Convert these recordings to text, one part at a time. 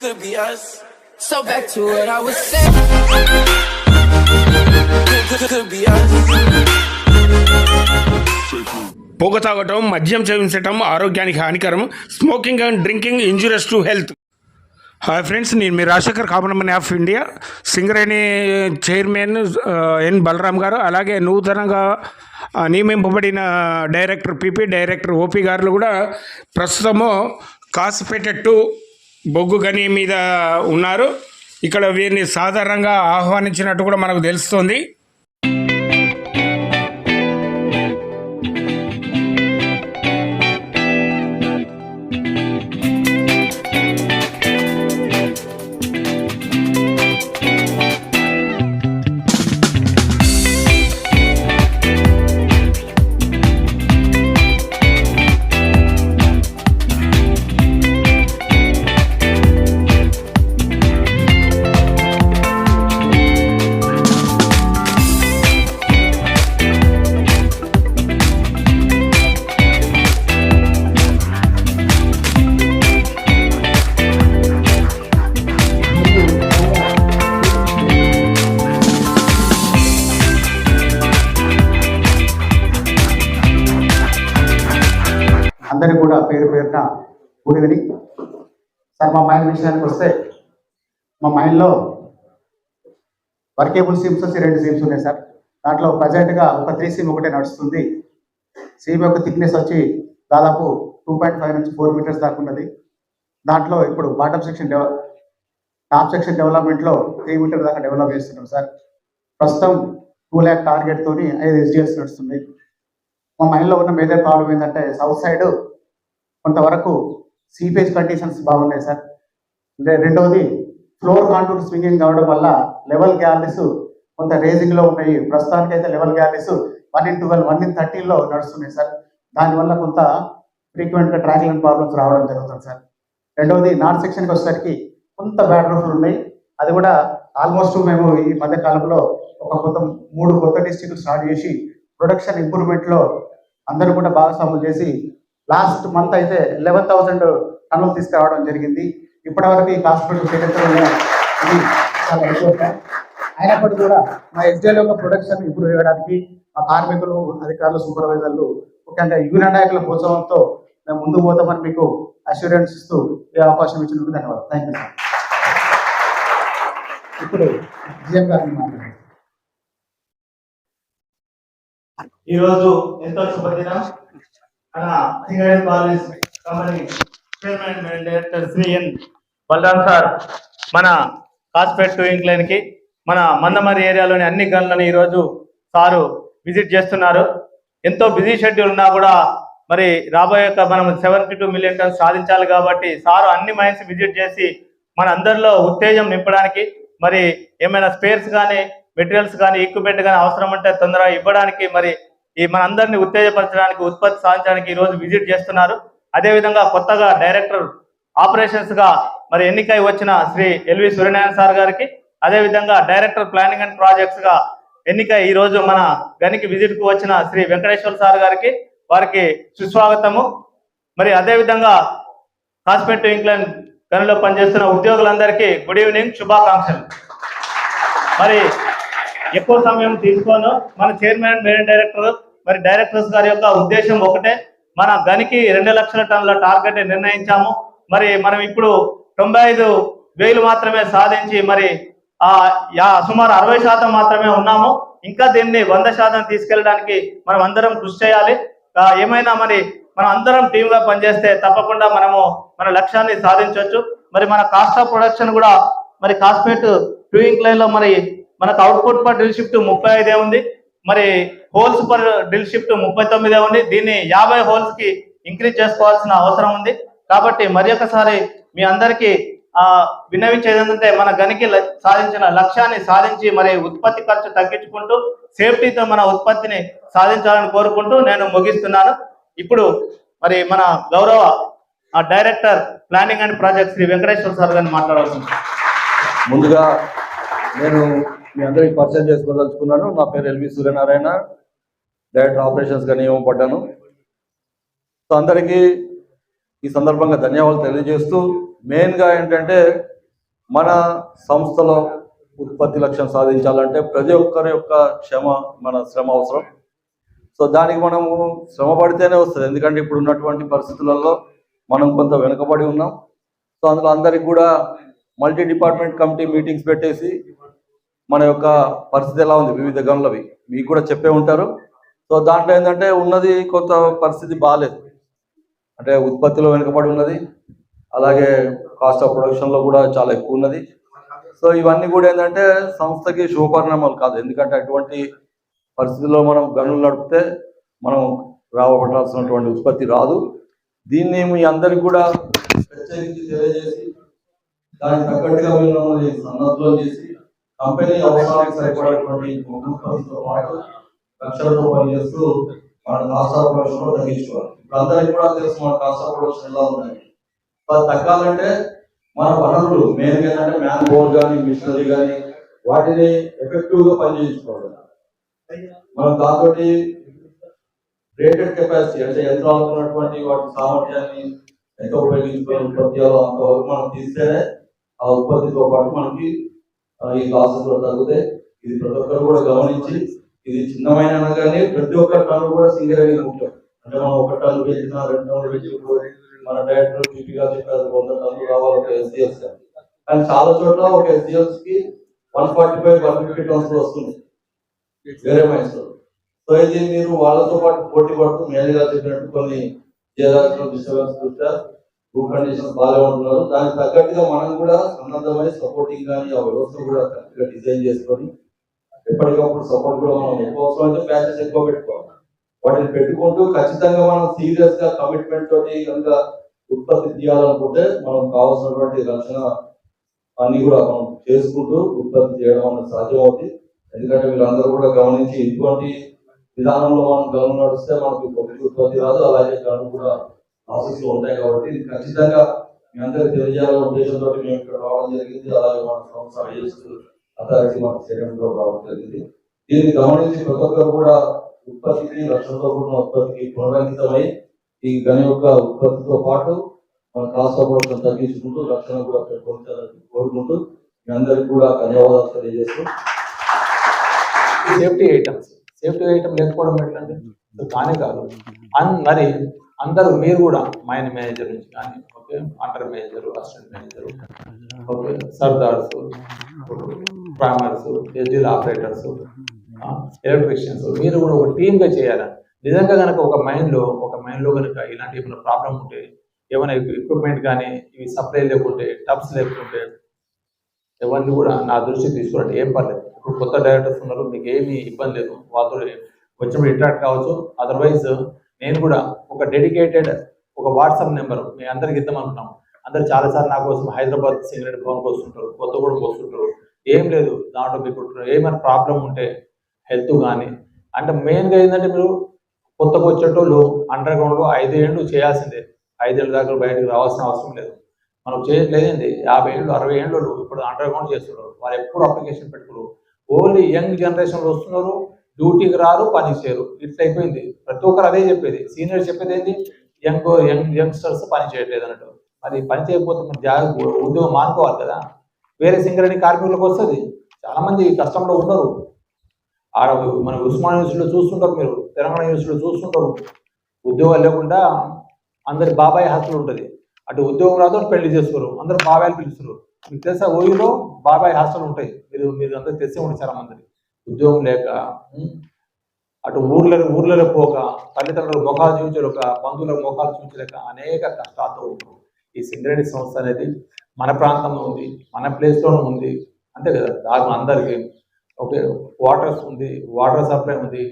could be us. So back to what I was saying. Could, be us. పొగ తాగటం మద్యం సేవించటం ఆరోగ్యానికి హానికరం smoking and drinking injurious to health hi friends నేను మీ Rajasekhar common of India Singareni chairman ఆ, N Balaram గారు అలాగే నూతనంగా ఆ, నియమింపబడిన డైరెక్టర్ పిపి డైరెక్టర్ ఓపి గారు కూడా ప్రస్తుతము కాసుపేట టు బొగ్గు గని మీద ఉన్నారు. ఇక్కడ వీరిని సాధారణంగా ఆహ్వానించినట్టు కూడా మనకు తెలుస్తుంది. సార్ మా మైండ్ విషయానికి వస్తే మా మైండ్లో వర్కేబుల్ సిమ్స్ వచ్చి రెండు సిమ్స్ ఉన్నాయి సార్. దాంట్లో ప్రజెంట్గా ఒక త్రీ సిమ్ ఒకటే నడుస్తుంది. సిమ్ యొక్క థిక్నెస్ వచ్చి దాదాపు టూ పాయింట్ ఫైవ్ నుంచి ఫోర్ మీటర్స్ దాకా ఉన్నది. దాంట్లో ఇప్పుడు బాటమ్ సెక్షన్ డెవ టాప్ సెక్షన్ డెవలప్మెంట్లో త్రీ మీటర్ దాకా డెవలప్ చేస్తున్నాం సార్. ప్రస్తుతం టూ ల్యాక్ టార్గెట్తో ఐదు ఎస్డిఎస్ నడుస్తున్నాయి. మా మైండ్లో ఉన్న మేజర్ ప్రాబ్లం ఏంటంటే సౌత్ సైడ్ కొంతవరకు సీపేజ్ కండిషన్స్ బాగున్నాయి సార్ రెండవది ఫ్లోర్ కాంటూర్ స్వింగింగ్ కావడం వల్ల లెవెల్ గ్యాలరీస్ కొంత రేజింగ్లో ఉన్నాయి. ప్రస్తుతానికి అయితే level galleries one in twelve one in థర్టీన్లో నడుస్తున్నాయి సార్ దానివల్ల కొంత ఫ్రీక్వెంట్గా ట్రాక్లింగ్ ట్రాకింగ్ ప్రాబ్లమ్స్ రావడం జరుగుతుంది సార్ రెండవది నార్త్ సెక్షన్కి వచ్చేసరికి కొంత బ్యాడ్ రూఫ్లు ఉన్నాయి. అది కూడా ఆల్మోస్ట్ మేము ఈ మధ్య కాలంలో ఒక కొత్త మూడు కొత్త డిస్ట్రిక్ట్ స్టార్ట్ చేసి ప్రొడక్షన్ ఇంప్రూవ్మెంట్లో అందరూ కూడా భాగస్వాములు చేసి లాస్ట్ మంత్ అయితే లెవెన్ థౌసండ్ టన్నులు తీసుకురావడం జరిగింది. ఇప్పటివరకు ఈ హాస్పిటల్ చరిత్రలో ఇది చాలా ఎక్కువ అయినప్పటికీ కూడా మా ఎస్డీఎల్ యొక్క ప్రొడక్షన్ ఇంప్రూవ్ చేయడానికి మా కార్మికులు అధికారులు సూపర్వైజర్లు ముఖ్యంగా యూనియన్ నాయకుల ప్రోత్సాహంతో మేము ముందుకు పోతామని మీకు అష్యూరెన్స్ ఇస్తూ ఈ అవకాశం ఇచ్చినందుకు ధన్యవాదాలు. థ్యాంక్ యూ సార్ ఇప్పుడు జిఎం గారిని మాట్లాడండి ఈరోజు ఎంతో శుభదినం. మన college company chairman director Shri N Balaram sir మన కాస్పేట్ టూయింగ్ ఇంక్లైన్కి మన మందమరి ఏరియాలోని అన్ని గన్లను ఈరోజు సారు విజిట్ చేస్తున్నారు. ఎంతో బిజీ షెడ్యూల్ ఉన్నా కూడా మరి రాబోయే మనం సెవెంటీ టూ మిలియన్ టన్స్ సాధించాలి కాబట్టి సారు అన్ని మైన్స్ విజిట్ చేసి మన అందరిలో ఉత్తేజం నింపడానికి మరి ఏమైనా స్పేర్స్ కానీ మెటీరియల్స్ కానీ ఈక్విప్మెంట్ కానీ అవసరం ఉంటే తొందరగా ఇవ్వడానికి మరి ఈ మనందరినీ ఉత్తేజపరచడానికి ఉత్పత్తి సాధించడానికి ఈ రోజు విజిట్ చేస్తున్నారు. అదే విధంగా కొత్తగా డైరెక్టర్ ఆపరేషన్స్గా మరి ఎన్నికై వచ్చిన శ్రీ ఎల్వి సూర్యనారాయణ సార్ గారికి అదే విధంగా డైరెక్టర్ ప్లానింగ్ అండ్ ప్రాజెక్ట్స్గా ఎన్నిక ఈ రోజు మన గనికి విజిట్కు వచ్చిన శ్రీ వెంకటేశ్వర సార్ గారికి వారికి సుస్వాగతము. మరి అదేవిధంగా కాస్పెట్ హాస్పిటల్ ఇంగ్లాండ్ గనిలో పనిచేస్తున్న ఉద్యోగులందరికీ గుడ్ ఈవినింగ్ శుభాకాంక్షలు. మరి ఎక్కువ సమయం తీసుకోను. మన చైర్మన్ మేనేజ్ డైరెక్టర్ మరి డైరెక్టర్స్ గారి యొక్క ఉద్దేశం ఒకటే. మన గనికి రెండు లక్షల టన్నుల టార్గెట్ నిర్ణయించాము. మరి మనం ఇప్పుడు తొంభై ఐదు వేలు మాత్రమే సాధించి మరి ఆ సుమారు అరవై శాతం మాత్రమే ఉన్నాము. ఇంకా దీన్ని వంద శాతం తీసుకెళ్ళడానికి మనం అందరం కృషి చేయాలి. ఏమైనా మరి మనం అందరం టీమ్ పనిచేస్తే తప్పకుండా మనము మన లక్ష్యాన్ని సాధించవచ్చు మరి మన కాస్ట్ ఆఫ్ ప్రొడక్షన్ కూడా మరి కాస్పేట్ టూ ఇంక్లైన్లో మరి మనకు అవుట్పుట్ పర్ డ్రిల్ షిఫ్ట్ ముప్పై ఐదే ఉంది. మరి హోల్స్ పర్ డ్రిల్ షిఫ్ట్ ముప్పై తొమ్మిదే ఉంది దీన్ని యాభై హోల్స్కి ఇంక్రీజ్ చేసుకోవాల్సిన అవసరం ఉంది. కాబట్టి మరి ఒకసారి మీ అందరికీ ఆ విన్నవించేది ఏంటంటే మన గనికి సాధించిన లక్ష్యాన్ని సాధించి మరి ఉత్పత్తి ఖర్చు తగ్గించుకుంటూ సేఫ్టీతో మన ఉత్పత్తిని సాధించాలని కోరుకుంటూ నేను ముగిస్తున్నాను. ఇప్పుడు మరి మన గౌరవ director planning and project Shri Venkateswara sir గారిని మాట్లాడవలసింది. ముందుగా నేను మీ అందరికి పరిచయం చేసుకోదలుచుకున్నాను. నా పేరు ఎల్వి సూర్యనారాయణ. డైరెక్టర్ ఆపరేషన్స్గా నియమపడ్డాను సో అందరికీ ఈ సందర్భంగా ధన్యవాదాలు తెలియజేస్తూ మెయిన్గా ఏంటంటే మన సంస్థలో ఉత్పత్తి లక్ష్యం సాధించాలంటే ప్రతి ఒక్కరి యొక్క క్షమ మన శ్రమ అవసరం. సో దానికి మనము శ్రమ పడితేనే వస్తుంది. ఎందుకంటే ఇప్పుడు ఉన్నటువంటి పరిస్థితులలో మనం కొంత వెనుకబడి ఉన్నాం. సో అందులో అందరికి కూడా మల్టీ డిపార్ట్మెంట్ కమిటీ మీటింగ్స్ పెట్టేసి మన యొక్క పరిస్థితి ఎలా ఉంది? వివిధ గనులవి. మీకు కూడా చెప్పే ఉంటారు. సో దాంట్లో ఏంటంటే ఉన్నది కొంత పరిస్థితి బాగాలేదు అంటే ఉత్పత్తిలో వెనుకబడి ఉన్నది. అలాగే కాస్ట్ ఆఫ్ ప్రొడక్షన్లో కూడా చాలా ఎక్కువ ఉన్నది. సో ఇవన్నీ కూడా ఏంటంటే సంస్థకి శుభపరిణామాలు కాదు. ఎందుకంటే అటువంటి పరిస్థితుల్లో మనం గనులు నడిపితే మనం రాబట్టాల్సినటువంటి ఉత్పత్తి రాదు. దీన్ని మీ అందరికి కూడా ప్రత్యేకించి తెలియజేసి దానికి తగ్గట్టుగా మిమ్మల్ని సన్నద్ధం చేసి కంపెనీ అవసరానికి సరిపడేటువంటి ఉత్పత్తితో పాటు లక్షల రూపాయలు చేస్తూ మన కాస్ట్ ఆఫ్ ప్రొడక్షన్లో తగ్గించుకోవాలి ఇప్పుడు అందరికీ కూడా తెలుసు మన కాస్ట్ ఆఫ్ ప్రొడక్షన్ ఎలా ఉన్నాయి. అది తగ్గాలంటే మన వనరులు మెయిన్ ఏంటంటే మ్యాన్ పవర్ కానీ మిషనరీ కానీ వాటిని ఎఫెక్టివ్గా పనిచేయించుకోవాలి. మనం దాంతో రేటెడ్ కెపాసిటీ అంటే యంత్రాలు ఉన్నటువంటి వాటి సామర్థ్యాన్ని ఎంత ఉపయోగించుకొని ఉత్పత్తి అంతవరకు మనం తీస్తేనే ఆ ఉత్పత్తితో పాటు మనకి ఈ లాసెస్ కూడా తగ్గుతాయి ఇది ప్రతి ఒక్కరు కూడా గమనించి ఇది చిన్నమైన కానీ ప్రతి ఒక్క టన్ను కూడా సింగర్ అనేది ముఖ్యం. అంటే మనం ఒక టన్ను పెంచినా రెండు టన్నులు పెంచి మన డైరెక్టర్ పీపీగా చెప్పారు వంద టన్నులు కావాలి ఒక ఎస్డిఎస్ కానీ చాలా చోట్ల ఒక ఎస్డిఎస్కి one forty five one fifty tons వస్తుంది వేరే మైన్స్ సో ఇది మీరు వాళ్ళతో పాటు పోటీ పడుతూ మేనేజర్ చెప్పినట్టు కొన్ని డిస్టర్బెన్స్ చూస్తారు భూ కండిషన్స్ బాగా ఉంటున్నారు. దానికి తగ్గట్టుగా మనం కూడా సన్నద్ధమై సపోర్టింగ్ కానీ ఆ వ్యవస్థ కూడా కరెక్ట్గా డిజైన్ చేసుకొని ఎప్పటికప్పుడు సపోర్ట్ కూడా మనం ఎక్కువ అవసరం అయితే ప్యాచెస్ ఎక్కువ పెట్టుకోవాలి. వాటిని పెట్టుకుంటూ ఖచ్చితంగా మనం సీరియస్గా కమిట్మెంట్ తోటి కనుక ఉత్పత్తి తీయాలనుకుంటే మనం కావాల్సినటువంటి రక్షణ అన్ని కూడా మనం చేసుకుంటూ ఉత్పత్తి చేయడం అనేది సాధ్యం అవుతుంది ఎందుకంటే వీళ్ళందరూ కూడా గమనించి ఇటువంటి విధానంలో మనం గమనం నడిస్తే మనకు ఉత్పత్తి రాదు. అలాగే గనులు కూడా లాసెస్ ఉంటాయి కాబట్టి ఇది ఖచ్చితంగా మీ అందరికి తెలియజేయాలనే ఉద్దేశంతో మేము ఇక్కడ రావడం జరిగింది. అలాగే మన సంస్థ ఐఎస్ అథారిటీ మన స్టేడియంలో రావడం జరిగింది. దీన్ని గమనించి ప్రతి ఒక్కరు కూడా ఉత్పత్తికి రక్షణతో కూడిన ఉత్పత్తికి పునరంకితమై ఈ గని యొక్క ఉత్పత్తితో పాటు మన కాస్ట్ తగ్గించుకుంటూ రక్షణ కూడా పెట్టుకుంటారని కోరుకుంటూ మీ అందరికి కూడా ధన్యవాదాలు తెలియజేస్తూ. సేఫ్టీ ఐటమ్స్ సేఫ్టీ ఐటమ్ లేకపోవడం ఏంటంటే కానే కాదు. అండ్ మరి అందరూ మీరు కూడా మైన్ మేనేజర్ నుంచి కానీ okay? Under manager assistant manager okay? Sardars primers SDL operators electricians మీరు కూడా ఒక టీమ్గా చేయాలి? నిజంగా కనుక ఒక మైన్లో ఒక మైన్లో కనుక ఇలాంటి ఏమైనా ప్రాబ్లం ఉంటే ఏమైనా ఎక్విప్మెంట్ కానీ ఇవి సప్లై లేకుంటే టబ్స్ లేకుంటే ఎవరిని కూడా నా దృష్టికి తీసుకురండి. ఏం పర్లేదు. ఇప్పుడు కొత్త డైరెక్టర్స్ ఉన్నారు మీకు ఏమీ ఇబ్బంది లేదు. వాళ్ళతో వచ్చినప్పుడు ఇంటరాక్ట్ కావచ్చు. అదర్వైజ్ నేను కూడా ఒక డెడికేటెడ్ ఒక వాట్సాప్ నెంబర్ మీ అందరికి ఇద్దామనుకున్నాం అందరు చాలాసార్లు నా కోసం హైదరాబాద్ సింగరేట్ భవన్కి వస్తుంటారు కొత్తగూడెం వస్తుంటారు. ఏం లేదు దాంట్లో మీకు ఏమైనా ప్రాబ్లం ఉంటే హెల్త్ కానీ అంటే మెయిన్గా ఏంటంటే మీరు కొత్తగా వచ్చేటోళ్ళు అండర్ గ్రౌండ్లో ఐదేళ్ళు చేయాల్సిందే. ఐదేళ్ళ దాకా బయటకు రావాల్సిన అవసరం లేదు. మనం చేయట్లేదండి యాభై ఏళ్ళు అరవై ఏళ్ళు ఇప్పుడు అండర్ గ్రౌండ్ చేస్తున్నారు. వాళ్ళు ఎప్పుడు అప్లికేషన్ పెట్టుకోరు. ఓన్లీ యంగ్ జనరేషన్లో వస్తున్నారు. డ్యూటీకి రారు పని చేయరు. ఇట్లా అయిపోయింది. ప్రతి ఒక్కరు అదే చెప్పేది. సీనియర్ చెప్పేది ఏంటి యంగ్ యంగ్ యంగ్స్టర్స్ పని చేయట్లేదు అన్నట్టు. మరి పని చేయకపోతే మన జాగ్రత్త ఉద్యోగం మానుకోవాలి కదా. వేరే సింగరేణి కార్మికులకు వస్తుంది. చాలా మంది కష్టంలో ఉండరు. ఆడ మన ఉస్మాన్ యూనివర్సిటీలో చూస్తుంటారు మీరు. తెలంగాణ యూనివర్సిటీలో చూస్తుంటారు. ఉద్యోగాలు లేకుండా అందరి బాబాయ్ హాస్టల్ ఉంటుంది. అటు ఉద్యోగం రాదు పెళ్ళి చేసుకోరు. అందరు బాబాయ్లు పిలుస్తారు మీకు తెలుసా ఓయూలో బాబాయ్ హాస్టల్ ఉంటాయి. మీరు మీరు అందరూ తెలిసే ఉంటారు చాలా మంది ఉద్యోగం లేక అటు ఊర్లలో ఊర్లలో పోక తల్లిదండ్రుల ముఖాలు చూపించలేక బంధువుల ముఖాలు చూపించలేక అనేక కష్టాలతో ఉంటారు ఈ సింగరేణి సంస్థ అనేది మన ప్రాంతంలో ఉంది మన ప్లేస్లోనే ఉంది. అంతే కదా దాని అందరికీ. ఓకే వాటర్స్ ఉంది వాటర్ సప్లై ఉంది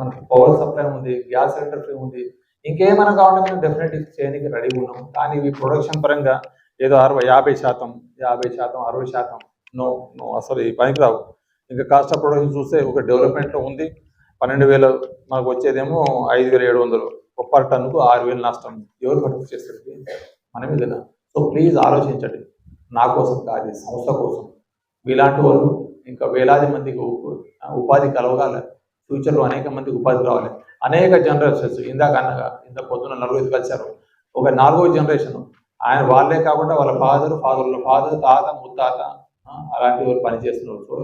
మనకి పవర్ సప్లై ఉంది గ్యాస్ సిలిండర్ ఫ్రీ ఉంది. ఇంకేమైనా కావాలంటే మేము డెఫినెట్లీ చేయడానికి రెడీగా ఉన్నాం. కానీ ఇవి ప్రొడక్షన్ పరంగా ఏదో అరవై యాభై శాతం యాభై శాతం అరవై శాతం నో నో అసలు ఈ పనికి రావు ఇంకా కాస్ట్ ఆఫ్ ప్రొడక్షన్ చూస్తే ఒక డెవలప్మెంట్లో ఉంది. పన్నెండు వేలు మనకు వచ్చేదేమో ఐదు వేల ఏడు వందలు. పర్ టన్నుకు ఆరు వేలు నష్టం. ఎవరు పట్టుకు చేస్తుంది మనమే కదా. సో ప్లీజ్ ఆలోచించండి. నా కోసం కాదు సంస్థ కోసం. మీలాంటి వాళ్ళు ఇంకా వేలాది మందికి ఉపాధి కలవగాలి ఫ్యూచర్లో అనేక మందికి ఉపాధి రావాలి. అనేక జనరేషన్స్ ఇందాక అన్నగా ఇంత పొద్దున నలుగురు కలిశారు. ఒక నాలుగో జనరేషన్ ఆయన వాళ్ళే కాకుండా వాళ్ళ ఫాదర్ ఫాదర్ ఫాదర్ తాత ముత్తాత అలాంటి వాళ్ళు పనిచేస్తున్నారు. సో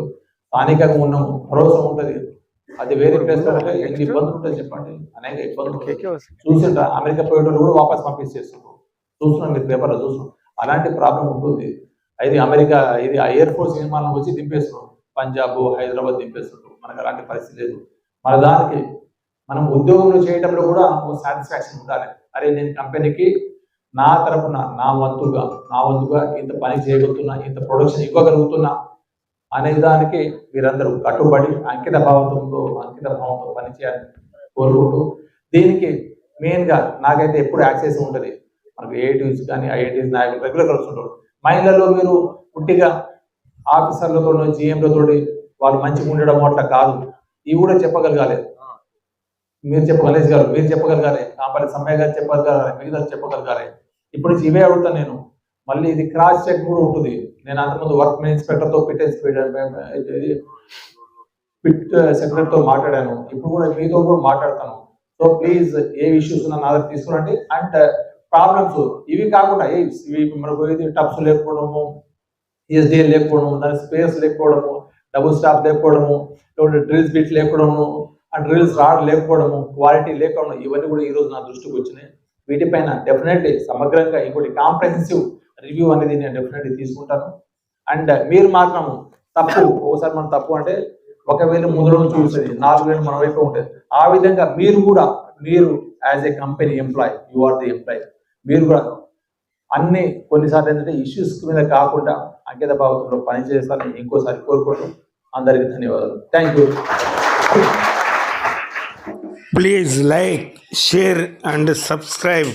స్థానికంగా ఉన్నాము భరోసా ఉంటుంది. అది వేరే ప్లేస్లో ఎన్ని ఇబ్బందులు ఉంటాయి చెప్పండి. అనేక ఇబ్బందులు. చూసిండ్రా అమెరికా పోయేటోళ్ళు కూడా వాపస్ పంపించేస్తున్నారు చూస్తున్నాం మీరు పేపర్లో చూస్తున్నాం అలాంటి ప్రాబ్లం ఉంటుంది. ఇది అమెరికా ఇది ఎయిర్ ఫోర్స్ విమానం వచ్చి దింపేస్తున్నాం పంజాబ్ హైదరాబాద్ దింపేస్తున్నారు మనకు అలాంటి పరిస్థితి లేదు. మన దానికి మనం ఉద్యోగంలో చేయడంలో కూడా ఒక సాటిస్ఫాక్షన్ ఉండాలి. అరే నేను కంపెనీకి నా తరపున నా వంతుగా నా వంతుగా ఇంత పని చేయగలుగుతున్నా ఇంత ప్రొడక్షన్ ఇవ్వగలుగుతున్నా అనే దానికి మీరందరూ కట్టుబడి అంకిత భావంతో అంకిత భావంతో పనిచేయాలని కోరుకుంటూ దీనికి మెయిన్గా నాకైతే ఎప్పుడు యాక్సెస్ ఉంటుంది. మనకు ఏఐటీస్ కానీ ఐఐటీస్ నాయకులు రెగ్యులర్ కలుస్తుంటారు మహిళల్లో మీరు పుట్టిగా ఆఫీసర్లతో జీఎంలతో వాళ్ళు మంచిగా ఉండడం అట్లా కాదు. ఇవి కూడా చెప్పగలగాలి. మీరు చెప్పగలిగారు మీరు చెప్పగలగాలి. కాంపల్లి సమ్మయ్య గారు చెప్పగలగాలి. మిగతా చెప్పగలగాలి. ఇప్పుడు నుంచి ఇవే అడుగుతాను నేను. మళ్ళీ ఇది క్రాస్ చెక్ కూడా ఉంటుంది. నేను అంతకుముందు వర్క్ ఇన్స్పెక్టర్తో పిట్ ఇది పిట్ సెక్రటరీతో uh, మాట్లాడాను. ఇప్పుడు కూడా మీతో కూడా మాట్లాడతాను. సో ప్లీజ్ ఏ ఇష్యూస్ ఉన్నా నా దగ్గర తీసుకురండి. అండ్ ప్రాబ్లమ్స్ uh, ఇవి కాకుండా ఇవి మనకు ఇది టబ్స్ లేకపోవడము ఈఎస్డిఎల్ లేకపోవడము దాని స్పేస్ లేకపోవడము డబుల్ స్టాప్ లేకపోవడము డ్రిల్స్ బిట్ లేకపోవడము అండ్ డ్రిల్స్ రాడ్ లేకపోవడము క్వాలిటీ లేకపోవడం ఇవన్నీ కూడా ఈ రోజు నా దృష్టికి వచ్చినాయి. వీటిపైన డెఫినెట్లీ సమగ్రంగా ఇంకోటి కాంప్రహెన్సివ్ రివ్యూ అనేది నేను డెఫినెట్లీ తీసుకుంటాను. అండ్ మీరు మాత్రం తప్పు ఒకసారి మనం తప్పు అంటే ఒకవేళ ముందులో ముందు రోజు చూస్తుంది నాలుగు వేలు మన వైపు ఉంటుంది ఆ విధంగా మీరు కూడా మీరు as a company employee you are the employee మీరు కూడా అన్ని కొన్నిసార్లు ఏంటంటే ఇష్యూస్ మీద కాకుండా అంకిత భావంలో పనిచేస్తారని ఇంకోసారి కోరుకుంటూ అందరికీ ధన్యవాదాలు. Thank you please like share and subscribe